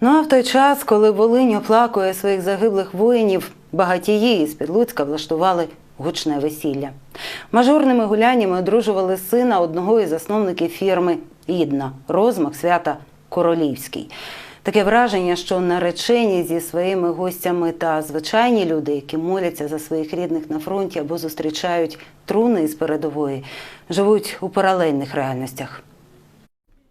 Ну а в той час, коли Волинь оплакує своїх загиблих воїнів, багатії з Підлуцька влаштували гучне весілля. Мажорними гуляннями одружували сина одного із засновників фірми Ідна, розмах свята Королівський. Таке враження, що наречені зі своїми гостями та звичайні люди, які моляться за своїх рідних на фронті або зустрічають труни із передової, живуть у паралельних реальностях.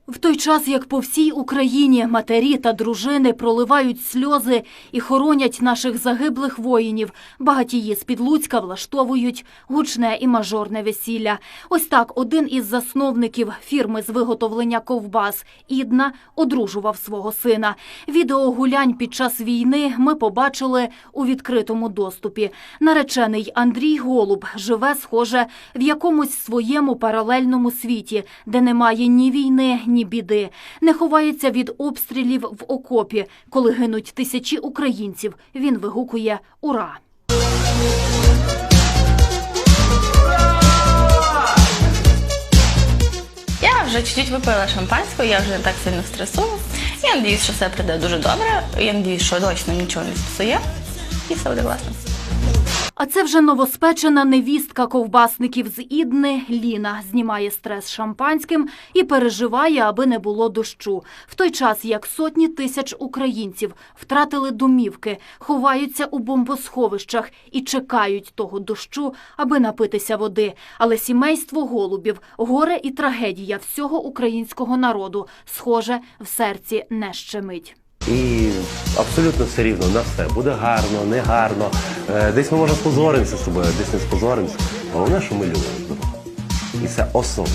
В той час, як по всій Україні матері та дружини проливають сльози і хоронять наших загиблих воїнів, багатії з Підлуцька влаштовують гучне і мажорне весілля. Ось так один із засновників фірми з виготовлення ковбас Ідна одружував свого сина. Відео гулянь під час війни ми побачили у відкритому доступі. Наречений Андрій Голуб живе, схоже, в якомусь своєму паралельному світі, де немає ні війни, ні біди. Не ховається від обстрілів в окопі. Коли гинуть тисячі українців, він вигукує «Ура!». Я вже чуть-чуть випила шампанського, я вже не так сильно стресую. Я надіюсь, що все прийде дуже добре. Я надіюсь, що точно нічого не стосує. І все буде класно. А це вже новоспечена невістка ковбасників з Ідни Ліна знімає стрес шампанським і переживає, аби не було дощу. В той час, як сотні тисяч українців втратили домівки, ховаються у бомбосховищах і чекають того дощу, аби напитися води. Але сімейство голубів, горе і трагедія всього українського народу, схоже, в серці не щемить. І абсолютно все рівно на все. Буде гарно, не гарно. Е, Десь ми може спозоримося з тобою, десь не спозоримося. Головне, що ми любимо. І це основа.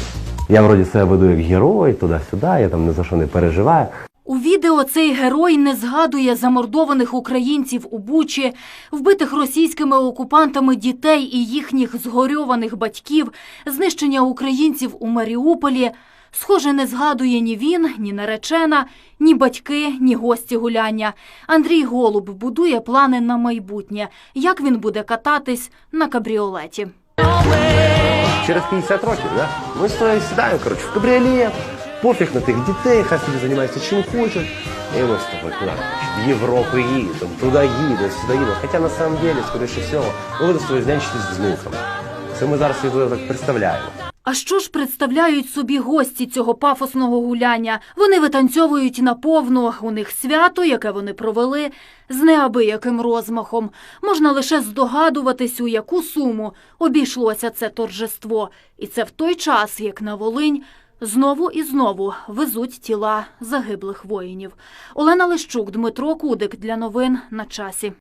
Я вроді себе веду як герой, туди-сюди, я там ні за що не переживаю. У відео цей герой не згадує замордованих українців у Бучі, вбитих російськими окупантами дітей і їхніх згорьованих батьків, знищення українців у Маріуполі. Схоже, не згадує ні він, ні наречена, ні батьки, ні гості гуляння. Андрій Голуб будує плани на майбутнє, як він буде кататись на кабріолеті. Через 50 років, да? ми з тобою сідаємо, коротше, в кабріолет, пофіг на тих дітей, хай собі займаються чим хочуть. І ми з тобою куди? В Європу їдемо, туди їдемо, сюди їдемо. Хоча на самом деле, скоріше всього, ми з тобою знянчитись з внуками. Це ми зараз собі так представляємо. А що ж представляють собі гості цього пафосного гуляння? Вони витанцьовують наповну. У них свято, яке вони провели, з неабияким розмахом. Можна лише здогадуватись, у яку суму обійшлося це торжество. І це в той час, як на Волинь знову і знову везуть тіла загиблих воїнів. Олена Лищук, Дмитро Кудик для новин на часі.